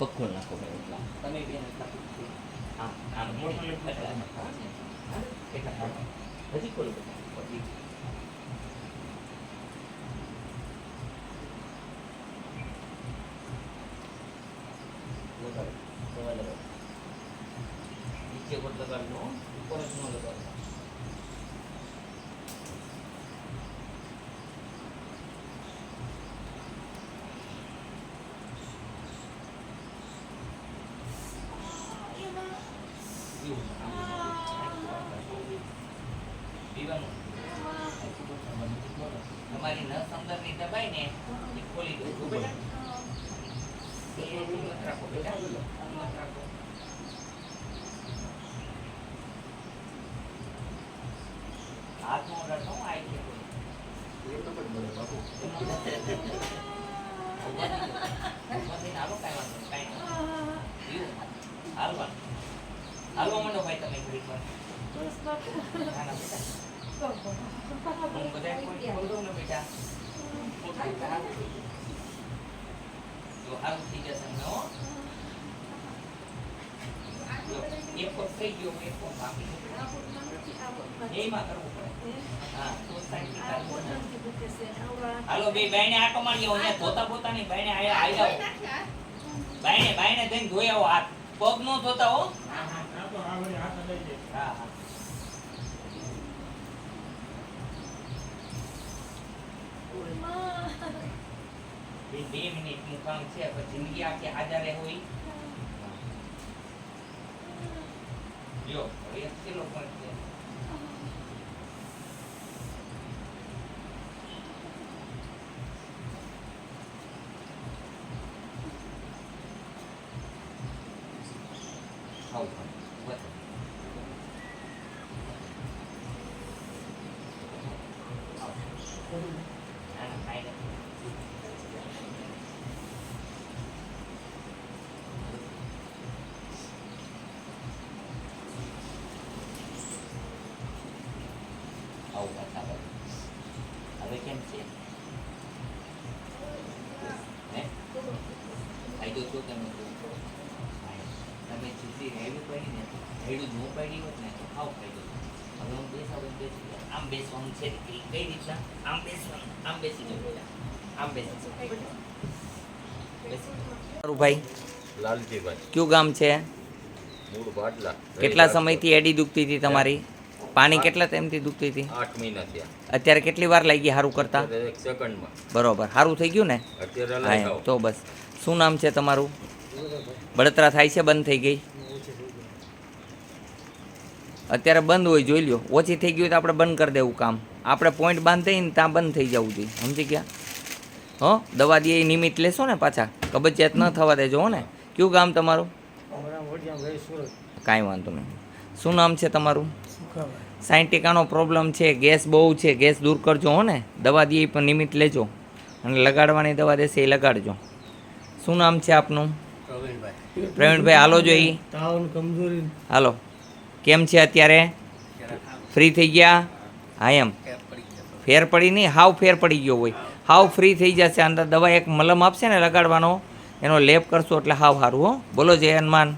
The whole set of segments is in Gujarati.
પગ ખોલ નાખો ભાઈ એટલા તમે બેન એટલા પગ આમ આમ એટલા હા, એટલા હા. હજી ખોલો બેટા પછી લગાડો દવા લગાડો નીચે પર લગાડો ઉપર જ ન લગાડો પીવાનું તમારી નસ અંદરની દબાઈ ને એ ખોલી દો. બેટા હિંમત રાખો બેટા. હિંમત રાખો. હાથ નો અડાડો હો, આઈ ગયો ઊભા થઈને હાલો, કાંઈ વાંધો નહીં, કાંઈ નહીં. એવું. હાલવાનું. હાલવા માંડો ભાઈ તમે ઘડીક વાર. ના, ના, બેટા. હું બધાય point ખોલી દઉં ને બેટા. બેટા, હારું થઈ જશે. જો હારું થઈ જશે ને, હો. એક પગ થઈ ગયો એક પગ બાકી એમાં કરવું પડે હા તો સાઈડથી કાઢવું પડે. હાલો બે બાયણે આટો મારી આવો ધોતા પોતાની બાયણે આયા આઈ જાઓ બાયણે બાયણે જઈને ધોઈ આવો હાથ પગ નો ધોતા હા બે મિનિટનું કામ છે, પણ જિંદગી આખી હાજર હોય. જો એક કિલો પણ છે. ખાવ ખાવ આવું કરતા. હવે. કેમ છે? હે? ફાયદો થયો કે થયો? તમે ચીસી હેવી પડી ને હેડું ન પડી હોત ને તો ખાવ ફાયદો. હવે હું બેસાડો ને બેસી. આમ બેસવાનું છે કઈ કઈ રીતના? આમ બેસવાનું આમ બેસી બેટા આમ બેસી ભાઈ લાલજીભાઈ. કયું ગામ છે? મૂળ ભાડલા કેટલા સમયથી એડી દુખતી હતી તમારી? પાણી કેટલા ટાઈમથી દુખતી હતી? આઠ મહિના થયા. અત્યારે કેટલી વાર લાગી સારું કરતા? એક સેકન્ડમાં. બરોબર. સારું થઈ ગયું ને? અત્યારે હા તો બસ. શું નામ છે તમારું? બળતરા થાય છે બંધ થઈ ગઈ? અત્યારે બંધ હોય જોઈ લ્યો. ઓછી થઈ ગયું હોય તો આપણે બંધ કરી દેવું કામ. આપણે પોઈન્ટ બાંધી ને ત્યાં બંધ થઈ જવું જોઈએ. સમજી ગયા? હો? દવા દે નિમિત્ત લેશો ને પાછા? કબજિયાત ન થવા દેજો હો ને? કયું ગામ તમારું? કાંઈ વાંધો નહીં. શું નામ છે તમારું? સાઠ ટીકાનો પ્રોબ્લેમ છે ગેસ બહુ છે ગેસ દૂર કરજો હો ને. દવા દે એ પણ નિમિત્ત લેજો. અને લગાડવાની દવા દેશે એ લગાડજો. શું નામ છે આપનું? પ્રવીણભાઈ. હાલો જોઈ હાલો. કેમ છે અત્યારે? ફ્રી થઈ ગયા? હા એમ. ફેર પડી નહીં? હાવ ફેર પડી ગયો હોય. હાવ ફ્રી થઈ જશે. અંદર દવા એક મલમ આપશે ને લગાડવાનો. એનો લેપ કરશો એટલે હાવ સારું હો. બોલો જય હનુમાન.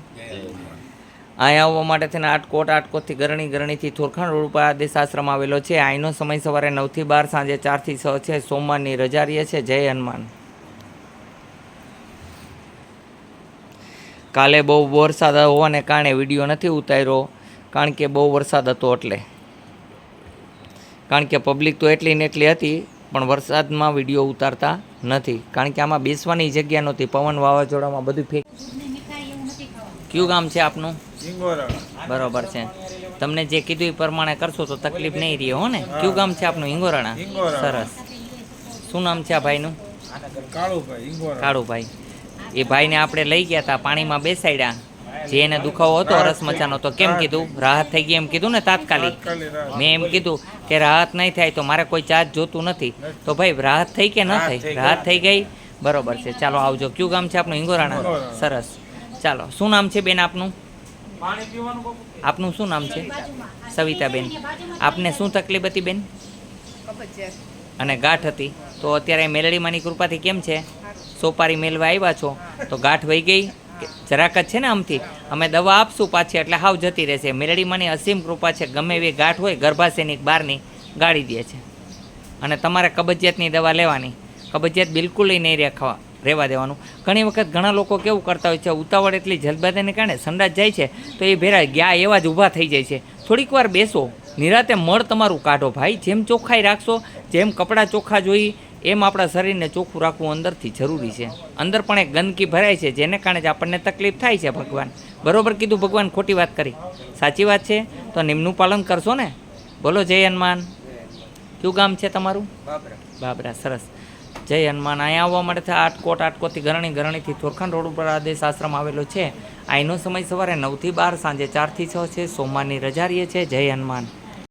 અહીંયા આવવા માટે થઈને આટકોટ આટકોટથી ગરણી ગરણીથી થોરખાણ રોડ ઉપર આદેશ આશ્રમ આવેલો છે. અહીંનો સમય સવારે નવથી બાર, સાંજે ચારથી છ છે. સોમવારની રજા રહે છે. જય હનુમાન. કાલે બહુ વરસાદ હોવાને કારણે વીડિયો નથી ઉતાર્યો. કારણ કે બહુ વરસાદ હતો એટલે. કારણ કે પબ્લિક તો એટલી ને એટલી હતી, પણ વરસાદમાં વીડિયો ઉતારતા નથી. કારણ કે આમાં બેસવાની જગ્યા નહોતી. પવન વાવાઝોડામાં બધું ફેક કયું ગામ છે આપનું? બરોબર છે. તમને જે કીધું એ પ્રમાણે કરશો તો તકલીફ નહીં રહી હો ને? કયું ગામ છે આપનું? હિંગોરાણા? સરસ. શું નામ છે આ ભાઈનું? કાળુભાઈ એ ભાઈને આપણે લઈ ગયા હતા પાણીમાં બેસાડ્યા. જે એને દુખાવો હતો અરસ મચાનો તો કેમ કીધું? રાહત થઈ ગઈ એમ કીધું ને તાત્કાલિક? મેં એમ કીધું કે રાહત નહીં થાય તો મારે કોઈ ચાર્જ જોતું નથી. તો ભાઈ રાહત થઈ કે ન થઈ? રાહત થઈ ગઈ? બરોબર છે. ચાલો આવજો. કયું ગામ છે હિંગોરાણા? હિંગોરાણા. સરસ. ચાલો શું નામ છે બેન આપનું? આપનું શું નામ છે? સવિતાબેન. આપને શું તકલીફ હતી બેન? અને ગાંઠ હતી. તો અત્યારે મેલડીમાંની કૃપાથી કેમ છે? સોપારી મેલવા આવ્યા છો? તો ગાંઠ વહી ગઈ? જરાક જ છે ને આમથી? અમે દવા આપશું પાછી એટલે હાવ જતી રહેશે. મેલડીમાંની અસીમ કૃપા છે ગમે એવી ગાંઠ હોય ગર્ભાશયની બહારની ગાળી દે છે. અને તમારે કબજિયાતની દવા લેવાની. કબજિયાત બિલકુલ નહીં રહે ખાવા. રહેવા દેવાનું. ઘણી વખત ઘણા લોકો કેવું કરતા હોય છે, ઉતાવળ એટલી જલ્દબાજીને કારણે સંડાસ જાય છે, તો એ ભેરા ગયા એવા જ ઊભા થઈ જાય છે. થોડીક વાર બેસો, નિરાતે મળ તમારું કાઢો ભાઈ. જેમ ચોખ્ખાઈ રાખશો, જેમ કપડાં ચોખ્ખા જોઈ, એમ આપણા શરીરને ચોખ્ખું રાખવું અંદરથી જરૂરી છે. અંદર પણ એક ગંદકી ભરાય છે, જેને કારણે જ આપણને તકલીફ થાય છે ભગવાન. બરોબર કીધું ભગવાન, ખોટી વાત કરી. સાચી વાત છે? તો નિમનું પાલન કરશો ને? બોલો જય હનુમાન. કયું ગામ છે તમારું? બાબરા, સરસ. જય હનુમાન. અહીંયા આવવા માટે થાય આટકોટ આટકોટથી ગરણી ગરણીથી થોરખાન રોડ ઉપર આદેશ આશ્રમ આવેલો છે. અહીંનો સમય સવારે નવથી બાર, સાંજે ચારથી છ છે. સોમવારની રજા રહીએ છે જય હનુમાન.